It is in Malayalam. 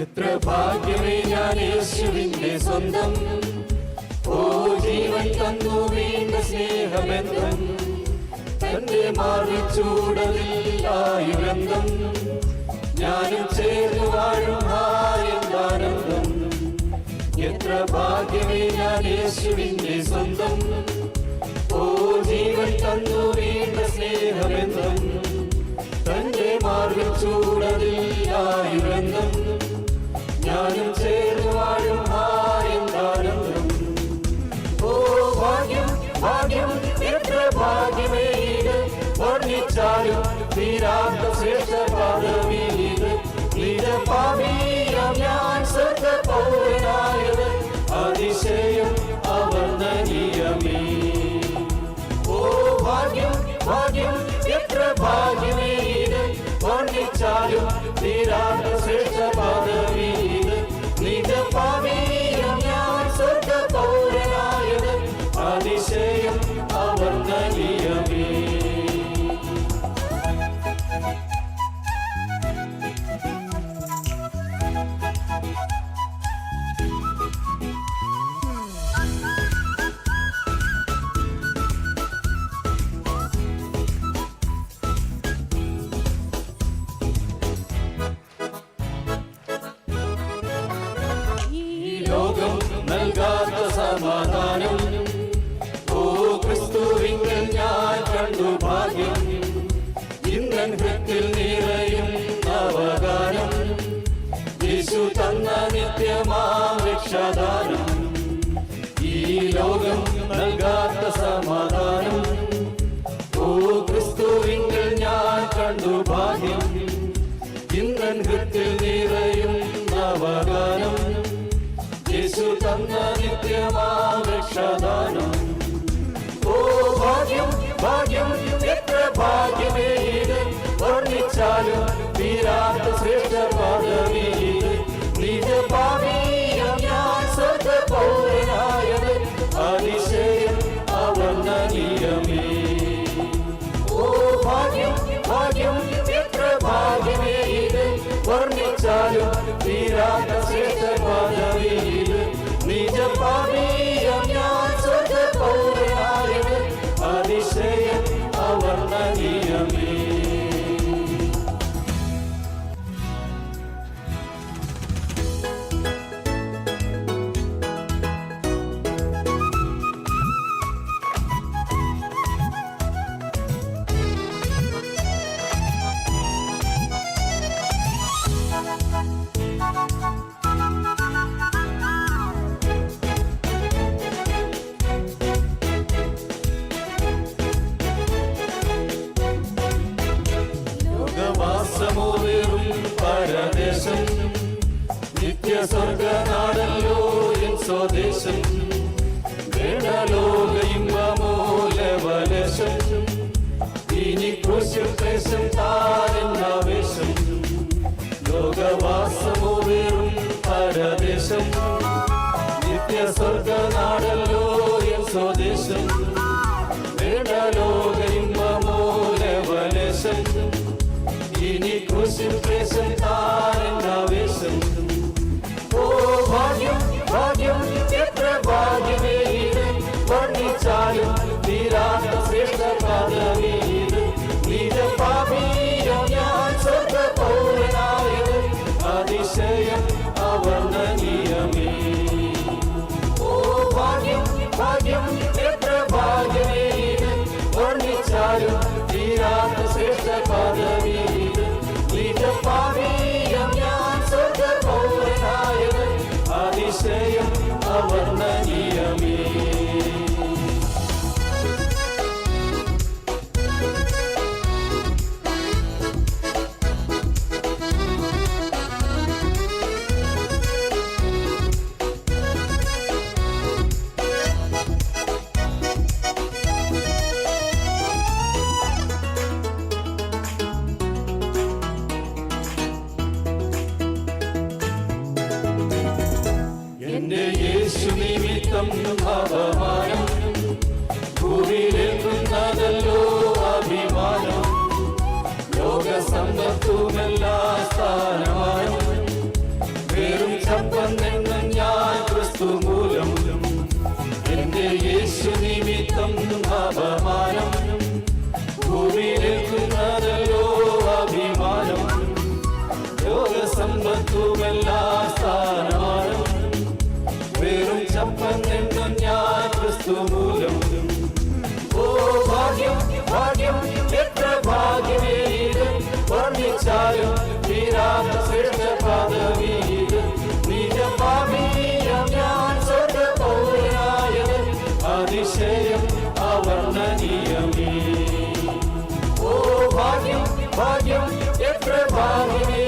ഭാഗ്യമേ ഞാൻ യേശുവിന്റെ സ്വന്തം. ഓ ജീവൻ തന്നു വീണ്ട സ്നേഹബന്ധം. തന്റെ മാറിച്ചൂടലില്ലായുരന്തം ഞാനും ചേർന്ന് വാഴും എത്ര ഭാഗ്യമേ ഞാൻ യേശുവിന്റെ സ്വന്തം. ഓ ജീവൻ വർണിച്ചാലും തീരാത്ത ശ്രേഷ്ഠ ഞാൻ സ്വർഗ പൗരനായത് അതിശയം ഓ ഭാഗ്യം ഭാഗ്യം എത്ര ഭാഗ്യമേ ഇത്. വർണിച്ചാലും ശ്രേഷ്ഠ സമാധാനം ഓ ക്രിസ്തുവിങ്കൽ ഞാൻ കണ്ടു ഭാഗ്യം. ഇന്നൻ ഹൃത്തിൽ നിറയും അവഗാനം യേശു തന്ന നിത്യമാം രക്ഷാദാനം. ഈ ലോകം നൽകാത്ത സമാധാനം. ഓ ക്രിസ്തുവിങ്കൽ ഞാൻ കണ്ടു ഭാഗ്യം. ഇന്നൻ ഹൃത്തിൽ നിറയും നവഗാനം. യേശു തന്ന നിത്യമാം രക്ഷാദാനം ഓ ഭാഗ്യം ഭാഗ്യം എത്ര ഭാഗ്യമേ. പരദേശം നിത്യസ്വർഗനാടല്ലോ എൻ സ്വദേശം വേണലോകയിമ്പമൂലവലശം ഇനി ക്രൂശ്യം ക്ലേശം താരെന്നാവേശം ലോകവാസമോവേറും പരദേശം. നിത്യസ്വർഗനാടല്ലോ എൻ സ്വദേശം. വേണലോകയിമ്പമൂലവലശം ഇനി ക്രൂശിൽ യേശു നിമിത്തം അപമാനം ഭൂമിയിലേക്കുന്നതല്ലോ അഭിമാനം. ലോക സമ്പത്തുമെല്ലാ സ്ഥാനമാനം. അതിശയം അവർണനീയമേ ഓ ഭാഗ്യം ഭാഗ്യം എത്ര ഭാഗ്യമേത്